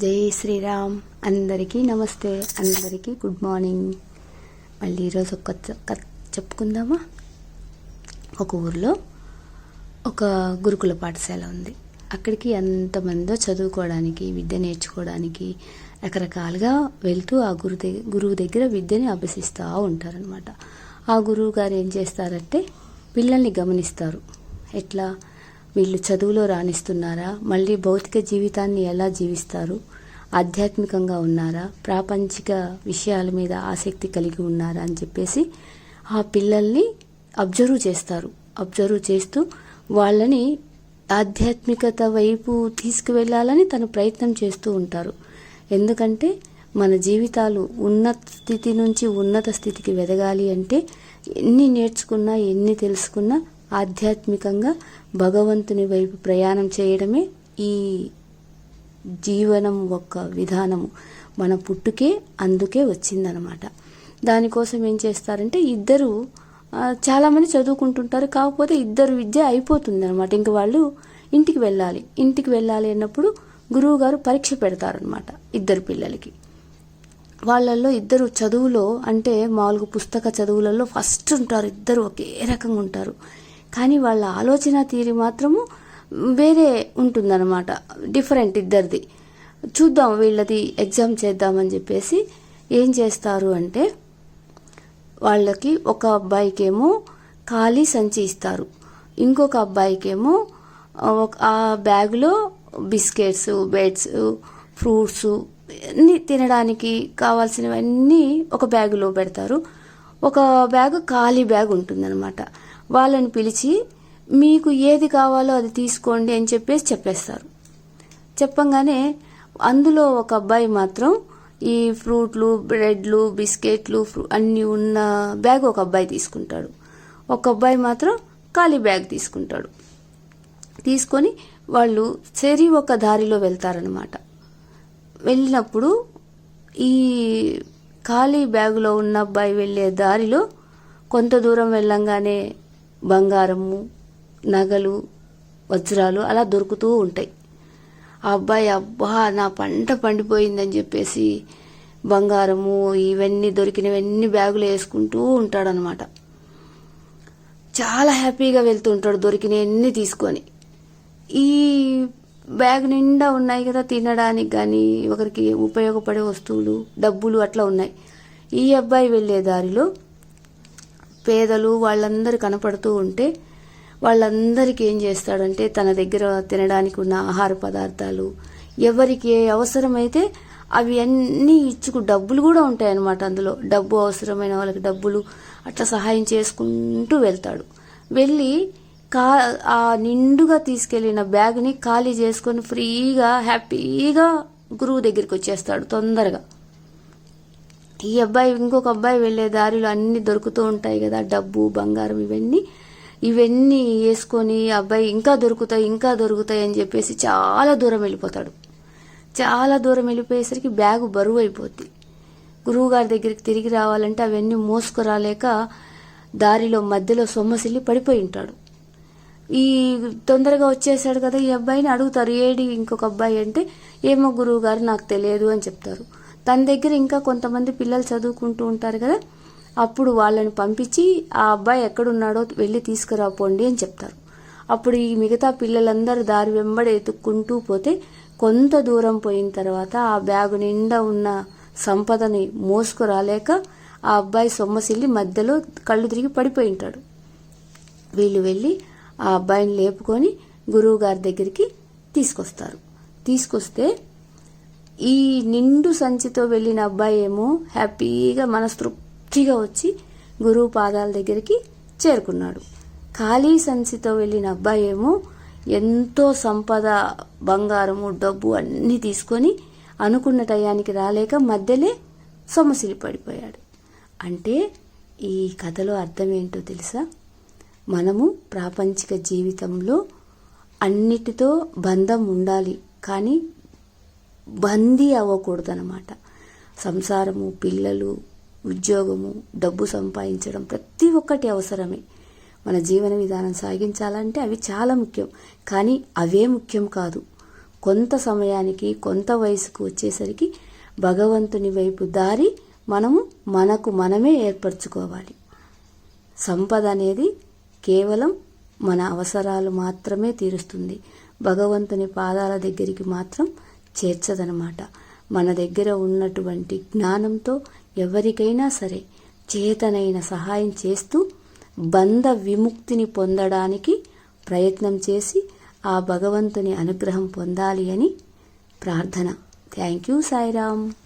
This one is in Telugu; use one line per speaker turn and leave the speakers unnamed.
జై శ్రీరామ్. అందరికీ నమస్తే. అందరికీ గుడ్ మార్నింగ్. మళ్ళీ ఈరోజు ఒక కథ చెప్పుకుందామా? ఒక ఊర్లో ఒక గురుకుల పాఠశాల ఉంది. అక్కడికి ఎంతమందో చదువుకోవడానికి విద్య నేర్చుకోవడానికి రకరకాలుగా వెళ్తూ ఆ గురు దగ్గర గురువు దగ్గర విద్యని అభ్యసిస్తూ ఉంటారనమాట ఆ గురువు గారు ఏం చేస్తారంటే పిల్లల్ని గమనిస్తారు. ఎట్లా? వీళ్ళు చదువులో రాణిస్తున్నారా? మళ్ళీ భౌతిక జీవితాన్ని ఎలా జీవిస్తారు? ఆధ్యాత్మికంగా ఉన్నారా? ప్రాపంచిక విషయాల మీద ఆసక్తి కలిగి ఉన్నారా? అని చెప్పేసి ఆ పిల్లల్ని అబ్జర్వ్ చేస్తారు. అబ్జర్వ్ చేస్తూ వాళ్ళని ఆధ్యాత్మికత వైపు తీసుకువెళ్ళాలని తను ప్రయత్నం చేస్తూ ఉంటారు. ఎందుకంటే మన జీవితాలు ఉన్నత స్థితి నుంచి ఉన్నత స్థితికి వెదగాలి అంటే ఎన్ని నేర్చుకున్నా ఎన్ని తెలుసుకున్నా ఆధ్యాత్మికంగా భగవంతుని వైపు ప్రయాణం చేయడమే ఈ జీవనం ఒక విధానము. మన పుట్టుకే అందుకే వచ్చిందనమాట దానికోసం ఏం చేస్తారంటే ఇద్దరు చాలామంది చదువుకుంటుంటారు. కాకపోతే ఇద్దరు విద్య అయిపోతుంది అనమాట ఇంక వాళ్ళు ఇంటికి వెళ్ళాలి. ఇంటికి వెళ్ళాలి అన్నప్పుడు గురువు గారు పరీక్ష పెడతారనమాట ఇద్దరు పిల్లలకి. వాళ్ళల్లో ఇద్దరు చదువులో అంటే మామూలుగా పుస్తక చదువులలో ఫస్ట్ ఉంటారు. ఇద్దరు ఒకే రకంగా ఉంటారు. కానీ వాళ్ళ ఆలోచన తీరు మాత్రము వేరే ఉంటుందన్నమాట. డిఫరెంట్ ఇద్దరిది. చూద్దాం వీళ్ళది ఎగ్జామ్ చేద్దామని చెప్పేసి ఏం చేస్తారు అంటే వాళ్ళకి ఒక అబ్బాయికేమో ఖాళీ సంచి ఇస్తారు. ఇంకొక అబ్బాయికేమో ఏమో ఒక- ఆ బ్యాగులో బిస్కెట్స్ బెడ్స్ ఫ్రూట్స్ అన్నీ తినడానికి కావాల్సినవన్నీ ఒక బ్యాగులో పెడతారు. ఒక బ్యాగ్ ఖాళీ బ్యాగ్ ఉంటుందన్నమాట. వాళ్ళని పిలిచి మీకు ఏది కావాలో అది తీసుకోండి అని చెప్పేసి చెప్పేస్తారు. చెప్పంగానే అందులో ఒక అబ్బాయి మాత్రం ఈ ఫ్రూట్లు బ్రెడ్లు బిస్కెట్లు ఫ్రూ అన్నీ ఉన్న బ్యాగ్ ఒక అబ్బాయి తీసుకుంటాడు. ఒక అబ్బాయి మాత్రం ఖాళీ బ్యాగ్ తీసుకుంటాడు. తీసుకొని వాళ్ళు చెరి ఒక దారిలో వెళ్తారనమాట వెళ్ళినప్పుడు ఈ ఖాళీ బ్యాగులో ఉన్న అబ్బాయి వెళ్ళే దారిలో కొంత దూరం వెళ్ళంగానే బంగారము నగలు వజ్రాలు అలా దొరుకుతూ ఉంటాయి. ఆ అబ్బాయి అబ్బా నా పంట పండిపోయిందని చెప్పేసి బంగారము ఇవన్నీ దొరికినవన్నీ బ్యాగులు వేసుకుంటూ ఉంటాడనమాట. చాలా హ్యాపీగా వెళ్తూ ఉంటాడు దొరికినవన్నీ తీసుకొని. ఈ బ్యాగ్ నిండా ఉన్నాయి కదా తినడానికి కానీ ఒకరికి ఉపయోగపడే వస్తువులు డబ్బులు అట్లా ఉన్నాయి. ఈ అబ్బాయి వెళ్ళే దారిలో పేదలు వాళ్ళందరూ కనపడుతూ ఉంటే వాళ్ళందరికీ ఏం చేస్తాడంటే తన దగ్గర తినడానికి ఉన్న ఆహార పదార్థాలు ఎవరికి ఏ అవసరమైతే అవి అన్నీ ఇచ్చుకు డబ్బులు కూడా ఉంటాయన్నమాట అందులో. డబ్బు అవసరమైన వాళ్ళకి డబ్బులు అట్లా సహాయం చేసుకుంటూ వెళ్తాడు. వెళ్ళి కా ఆ నిండుగా తీసుకెళ్ళిన బ్యాగ్ని ఖాళీ చేసుకొని ఫ్రీగా హ్యాపీగా గురువు దగ్గరికి వచ్చేస్తాడు తొందరగా. ఈ అబ్బాయి ఇంకొక అబ్బాయి వెళ్ళే దారిలో అన్ని దొరుకుతూ ఉంటాయి కదా డబ్బు బంగారం ఇవన్నీ. ఇవన్నీ వేసుకొని ఆ అబ్బాయి ఇంకా దొరుకుతాయి ఇంకా దొరుకుతాయి అని చెప్పేసి చాలా దూరం వెళ్ళిపోతాడు. చాలా దూరం వెళ్ళిపోయేసరికి బ్యాగు బరువు అయిపోద్ది. గురువు గారి దగ్గరికి తిరిగి రావాలంటే అవన్నీ మోసుకురాలేక దారిలో మధ్యలో సొమ్మసిల్లి పడిపోయి ఉంటాడు. ఈ తొందరగా వచ్చేసాడు కదా ఈ అబ్బాయిని అడుగుతారు ఏడి ఇంకొక అబ్బాయి అంటే? ఏమో గురువు గారు నాకు తెలియదు అని చెప్తారు. తన దగ్గర ఇంకా కొంతమంది పిల్లలు చదువుకుంటూ ఉంటారు కదా అప్పుడు వాళ్ళని పంపించి ఆ అబ్బాయి ఎక్కడున్నాడో వెళ్ళి తీసుకురాపోండి అని చెప్తారు. అప్పుడు ఈ మిగతా పిల్లలందరూ దారి వెంబడి ఎత్తుక్కుంటూ పోతే కొంత దూరం పోయిన తర్వాత ఆ బ్యాగు నిండా ఉన్న సంపదని మోసుకురాలేక ఆ అబ్బాయి సొమ్మసిల్లి మధ్యలో కళ్ళు తిరిగి పడిపోయి ఉంటాడు. వీళ్ళు వెళ్ళి ఆ అబ్బాయిని లేపుకొని గురువు గారి దగ్గరికి తీసుకొస్తారు. తీసుకొస్తే ఈ నిండు సంచితో వెళ్ళిన అబ్బాయి ఏమో హ్యాపీగా మనస్తృప్తిగా వచ్చి గురువు పాదాల దగ్గరికి చేరుకున్నాడు. ఖాళీ సంచితో వెళ్ళిన అబ్బాయి ఏమో ఎంతో సంపద బంగారము డబ్బు అన్నీ తీసుకొని అనుకున్న టయానికి రాలేక మధ్యలే సొమసిలి పడిపోయాడు. అంటే ఈ కథలో అర్థం ఏంటో తెలుసా? మనము ప్రాపంచిక జీవితంలో అన్నిటితో బంధం ఉండాలి. కానీ బందీ అవ్వకూడదనమాట సంసారము పిల్లలు ఉద్యోగము డబ్బు సంపాదించడం ప్రతి ఒక్కటి అవసరమే. మన జీవన విధానం సాగించాలంటే అవి చాలా ముఖ్యం. కానీ అవే ముఖ్యం కాదు. కొంత సమయానికి కొంత వయసుకు వచ్చేసరికి భగవంతుని వైపు దారి మనము మనకు మనమే ఏర్పరచుకోవాలి. సంపద అనేది కేవలం మన అవసరాలు మాత్రమే తీరుస్తుంది. భగవంతుని పాదాల దగ్గరికి మాత్రం చేర్చదనమాట. మన దగ్గర ఉన్నటువంటి జ్ఞానంతో ఎవరికైనా సరే చేతనైన సహాయం చేస్తూ బంధ విముక్తిని పొందడానికి ప్రయత్నం చేసి ఆ భగవంతుని అనుగ్రహం పొందాలి అని ప్రార్థన. Thank you Sairam.